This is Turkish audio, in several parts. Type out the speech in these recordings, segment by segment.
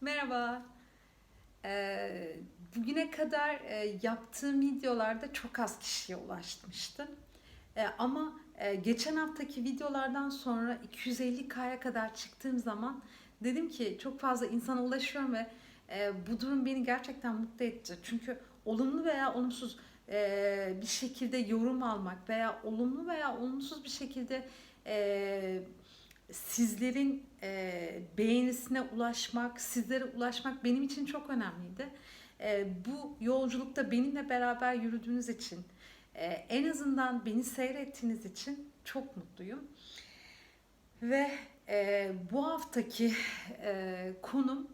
Merhaba. Ee, bugüne kadar e, yaptığım videolarda çok az kişiye ulaşmıştım. Ee, ama e, geçen haftaki videolardan sonra 250K'ya kadar çıktığım zaman dedim ki çok fazla insana ulaşıyorum ve e, bu durum beni gerçekten mutlu etti. Çünkü olumlu veya olumsuz e, bir şekilde yorum almak veya olumlu veya olumsuz bir şekilde e, sizlerin e, beğenisine ulaşmak, sizlere ulaşmak benim için çok önemliydi. E, bu yolculukta benimle beraber yürüdüğünüz için, e, en azından beni seyrettiğiniz için çok mutluyum. Ve e, bu haftaki e, konum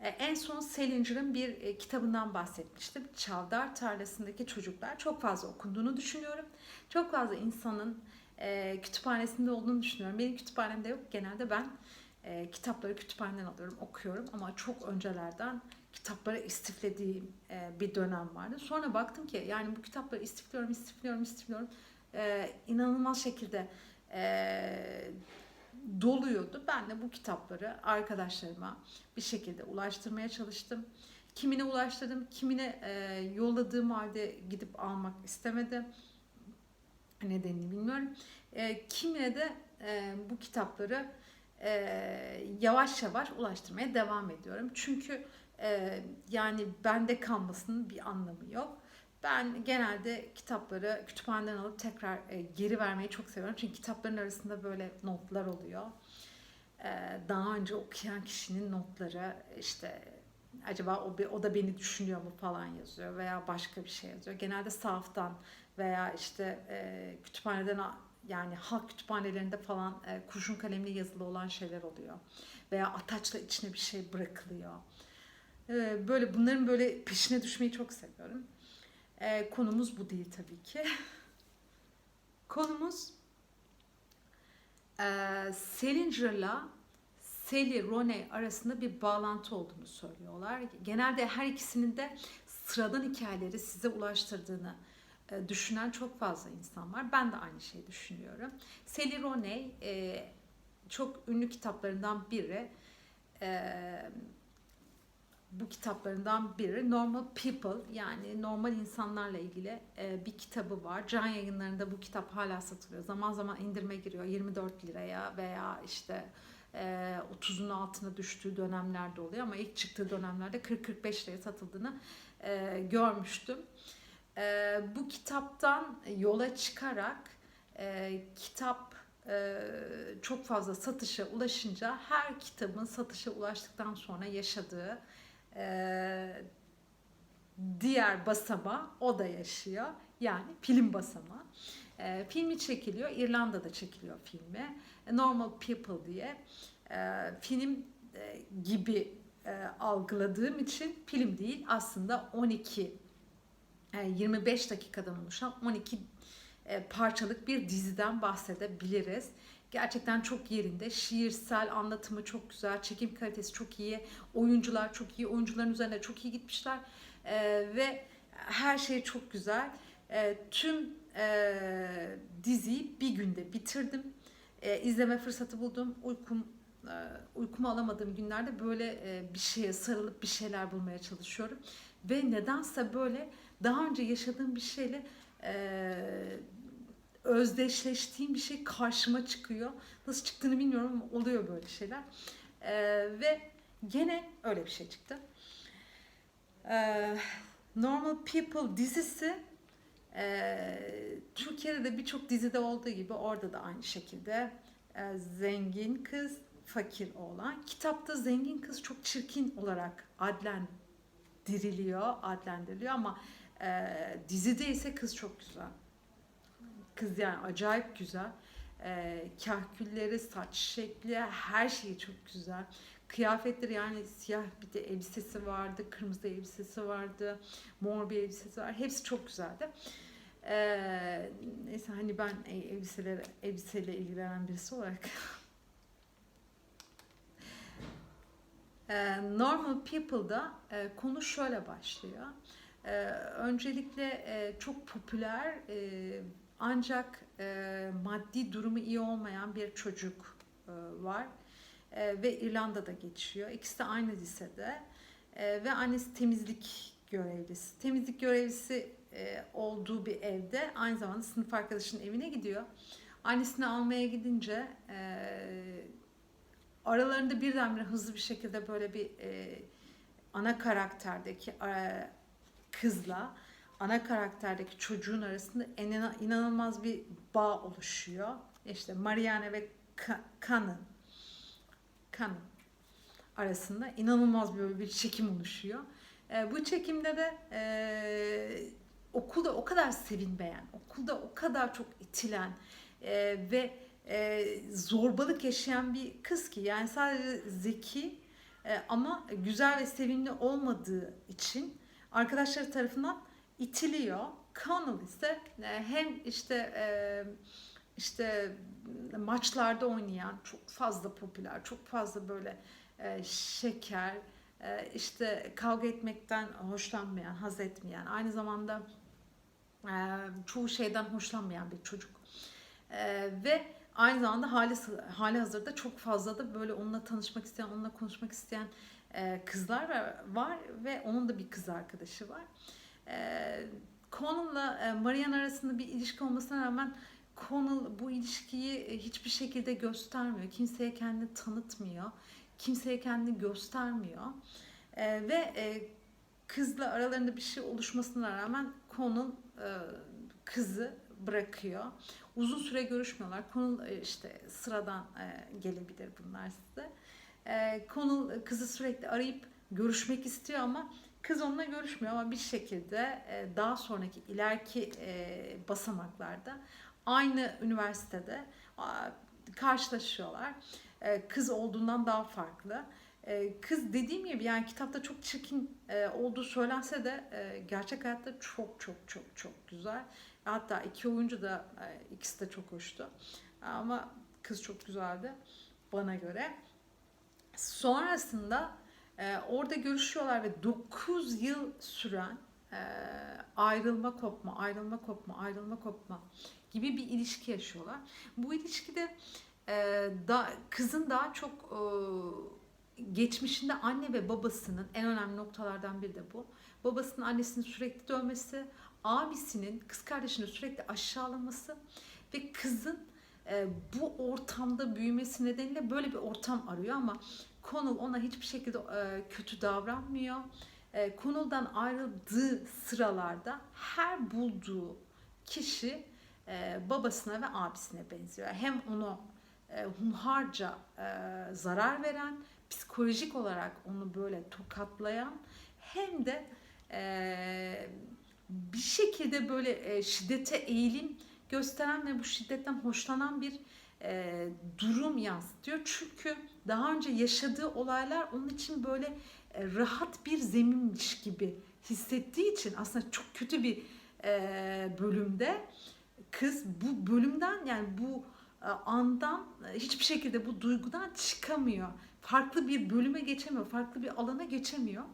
e, en son Salinger'ın bir e, kitabından bahsetmiştim. Çavdar Tarlası'ndaki Çocuklar. Çok fazla okunduğunu düşünüyorum. Çok fazla insanın e, kütüphanesinde olduğunu düşünüyorum. Benim kütüphanemde yok. Genelde ben e, kitapları kütüphaneden alıyorum, okuyorum. Ama çok öncelerden kitapları istiflediğim e, bir dönem vardı. Sonra baktım ki yani bu kitapları istifliyorum, istifliyorum, istifliyorum. E, inanılmaz şekilde e, doluyordu. Ben de bu kitapları arkadaşlarıma bir şekilde ulaştırmaya çalıştım. Kimine ulaştırdım, kimine e, yolladığım halde gidip almak istemedi. Nedenini bilmiyorum. E, kimine de e, bu kitapları e, yavaş yavaş ulaştırmaya devam ediyorum. Çünkü e, yani bende kalmasının bir anlamı yok. Ben genelde kitapları kütüphaneden alıp tekrar e, geri vermeyi çok seviyorum. Çünkü kitapların arasında böyle notlar oluyor. E, daha önce okuyan kişinin notları işte acaba o, o da beni düşünüyor mu falan yazıyor veya başka bir şey yazıyor. Genelde sahaftan veya işte e, kütüphaneden yani halk kütüphanelerinde falan e, kurşun kalemle yazılı olan şeyler oluyor. Veya ataçla içine bir şey bırakılıyor. E, böyle bunların böyle peşine düşmeyi çok seviyorum. E, konumuz bu değil tabii ki. konumuz e, Salinger'la Sally Rooney arasında bir bağlantı olduğunu söylüyorlar. Genelde her ikisinin de sıradan hikayeleri size ulaştırdığını düşünen çok fazla insan var. Ben de aynı şeyi düşünüyorum. Sally Rooney e, çok ünlü kitaplarından biri. E, bu kitaplarından biri Normal People yani normal insanlarla ilgili e, bir kitabı var. Can yayınlarında bu kitap hala satılıyor. Zaman zaman indirime giriyor 24 liraya veya işte e, 30'un altına düştüğü dönemlerde oluyor ama ilk çıktığı dönemlerde 40-45 liraya satıldığını e, görmüştüm. E, bu kitaptan yola çıkarak e, kitap e, çok fazla satışa ulaşınca her kitabın satışa ulaştıktan sonra yaşadığı e, diğer basama o da yaşıyor. Yani film basama. E, filmi çekiliyor. İrlanda'da çekiliyor filmi. Normal People diye. E, film e, gibi e, algıladığım için film değil aslında 12 25 dakikadan oluşan 12 e, parçalık bir diziden bahsedebiliriz. Gerçekten çok yerinde. Şiirsel anlatımı çok güzel, çekim kalitesi çok iyi, oyuncular çok iyi, oyuncuların üzerine çok iyi gitmişler ee, ve her şey çok güzel. Tüm e, diziyi bir günde bitirdim. İzleme fırsatı buldum. Uykum e, uykumu alamadığım günlerde böyle e, bir şeye sarılıp bir şeyler bulmaya çalışıyorum. Ve nedense böyle daha önce yaşadığım bir şeyle e, özdeşleştiğim bir şey karşıma çıkıyor. Nasıl çıktığını bilmiyorum ama oluyor böyle şeyler. E, ve gene öyle bir şey çıktı. E, Normal People dizisi e, Türkiye'de de birçok dizide olduğu gibi orada da aynı şekilde e, zengin kız, fakir oğlan. Kitapta zengin kız çok çirkin olarak adlendiriliyor, adlendiriliyor ama e, dizide ise kız çok güzel. Kız yani acayip güzel. E, kahkülleri, saç şekli, her şeyi çok güzel. Kıyafetleri yani siyah bir de elbisesi vardı, kırmızı elbisesi vardı, mor bir elbisesi var. Hepsi çok güzeldi. Ee, neyse hani ben elbiseler elbiseyle ilgilenen birisi olarak Normal People'da e, konu şöyle başlıyor. Ee, öncelikle e, çok popüler e, ancak maddi durumu iyi olmayan bir çocuk var ve İrlanda'da geçiyor. İkisi de aynı lisede ve annesi temizlik görevlisi. Temizlik görevlisi olduğu bir evde aynı zamanda sınıf arkadaşının evine gidiyor. Annesini almaya gidince aralarında birdenbire hızlı bir şekilde böyle bir e, ana karakterdeki e, kızla ana karakterdeki çocuğun arasında inanılmaz bir bağ oluşuyor. İşte Marianne ve Ka- Kanan Kanan arasında inanılmaz böyle bir çekim oluşuyor. E, bu çekimde de e, okulda o kadar sevinmeyen, okulda o kadar çok itilen e, ve e, zorbalık yaşayan bir kız ki yani sadece zeki e, ama güzel ve sevimli olmadığı için arkadaşları tarafından itiliyor. Connell ise e, hem işte e, işte maçlarda oynayan çok fazla popüler, çok fazla böyle e, şeker, e, işte kavga etmekten hoşlanmayan, haz etmeyen, aynı zamanda e, çoğu şeyden hoşlanmayan bir çocuk. E, ve aynı zamanda hali, hali hazırda çok fazla da böyle onunla tanışmak isteyen, onunla konuşmak isteyen e, kızlar var, var ve onun da bir kız arkadaşı var. E, Connell'la e, Marianne arasında bir ilişki olmasına rağmen Connell bu ilişkiyi e, hiçbir şekilde göstermiyor. Kimseye kendini tanıtmıyor. Kimseye kendini göstermiyor. E, ve e, kızla aralarında bir şey oluşmasına rağmen Connell e, kızı bırakıyor. Uzun süre görüşmüyorlar. Connell e, işte sıradan e, gelebilir bunlar size. E, Connell kızı sürekli arayıp görüşmek istiyor ama kız onunla görüşmüyor ama bir şekilde e, daha sonraki ileriki e, basamaklarda aynı üniversitede a, karşılaşıyorlar. E, kız olduğundan daha farklı. E, kız dediğim gibi yani kitapta çok çirkin e, olduğu söylense de e, gerçek hayatta çok çok çok çok güzel. Hatta iki oyuncu da e, ikisi de çok hoştu. Ama kız çok güzeldi bana göre. Sonrasında e, orada görüşüyorlar ve 9 yıl süren e, ayrılma kopma, ayrılma kopma, ayrılma kopma gibi bir ilişki yaşıyorlar. Bu ilişkide kızın daha çok geçmişinde anne ve babasının en önemli noktalardan biri de bu. Babasının annesini sürekli dövmesi, abisinin kız kardeşini sürekli aşağılaması ve kızın e, bu ortamda büyümesi nedeniyle böyle bir ortam arıyor ama Connell ona hiçbir şekilde e, kötü davranmıyor. E, Connell'dan ayrıldığı sıralarda her bulduğu kişi e, babasına ve abisine benziyor. Hem onu e, hunharca e, zarar veren, psikolojik olarak onu böyle tokatlayan hem de e, bir şekilde böyle e, şiddete eğilim gösteren ve bu şiddetten hoşlanan bir e, durum yansıtıyor. Çünkü daha önce yaşadığı olaylar onun için böyle e, rahat bir zeminmiş gibi hissettiği için aslında çok kötü bir e, bölümde kız bu bölümden yani bu e, andan e, hiçbir şekilde bu duygudan çıkamıyor. Farklı bir bölüme geçemiyor, farklı bir alana geçemiyor.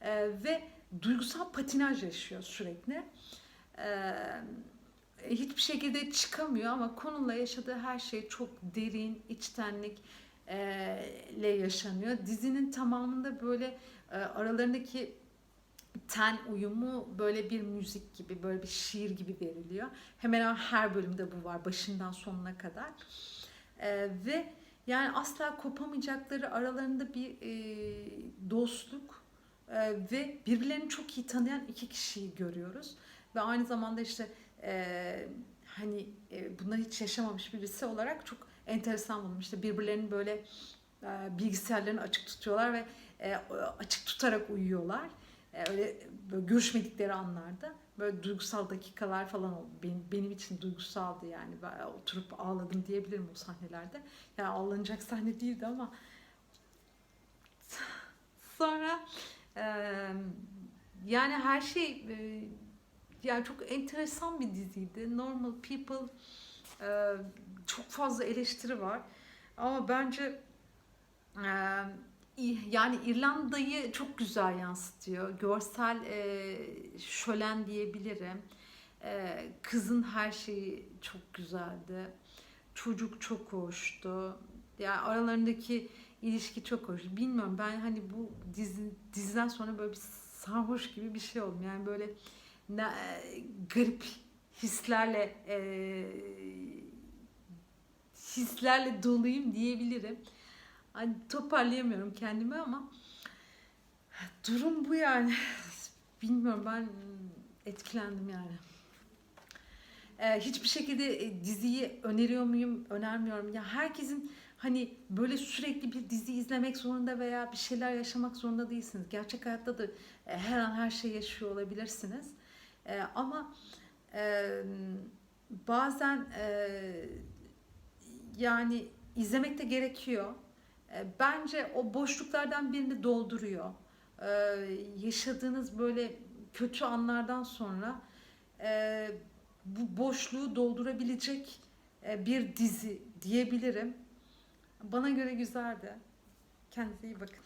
E, ve duygusal patinaj yaşıyor sürekli. E, hiçbir şekilde çıkamıyor ama konuyla yaşadığı her şey çok derin, içtenlik e, ile yaşanıyor. Dizinin tamamında böyle e, aralarındaki ten uyumu böyle bir müzik gibi, böyle bir şiir gibi veriliyor. Hemen her bölümde bu var, başından sonuna kadar. E, ve yani asla kopamayacakları aralarında bir e, dostluk e, ve birbirlerini çok iyi tanıyan iki kişiyi görüyoruz. Ve aynı zamanda işte e, hani e, bunları hiç yaşamamış birisi olarak çok enteresan buldum. İşte birbirlerinin böyle e, bilgisayarlarını açık tutuyorlar ve e, açık tutarak uyuyorlar. E, öyle böyle görüşmedikleri anlarda böyle duygusal dakikalar falan oldu. Benim, benim için duygusaldı yani. Ben oturup ağladım diyebilirim o sahnelerde. Yani ağlanacak sahne değildi ama sonra yani her şey yani çok enteresan bir diziydi. Normal People çok fazla eleştiri var. Ama bence yani İrlanda'yı çok güzel yansıtıyor. Görsel şölen diyebilirim. Kızın her şeyi çok güzeldi. Çocuk çok hoştu. Yani aralarındaki ilişki çok hoş. Bilmiyorum ben hani bu dizi, diziden sonra böyle bir sarhoş gibi bir şey oldum. Yani böyle ne, garip hislerle e, hislerle doluyum diyebilirim. Hani toparlayamıyorum kendimi ama durum bu yani. Bilmiyorum ben etkilendim yani. Ee, hiçbir şekilde e, diziyi öneriyor muyum, önermiyorum. Ya herkesin hani böyle sürekli bir dizi izlemek zorunda veya bir şeyler yaşamak zorunda değilsiniz. Gerçek hayatta da e, her an her şey yaşıyor olabilirsiniz. E, ama e, bazen e, yani izlemek de gerekiyor. E, bence o boşluklardan birini dolduruyor. E, yaşadığınız böyle kötü anlardan sonra e, bu boşluğu doldurabilecek e, bir dizi diyebilirim. Bana göre güzeldi. Kendinize iyi bakın.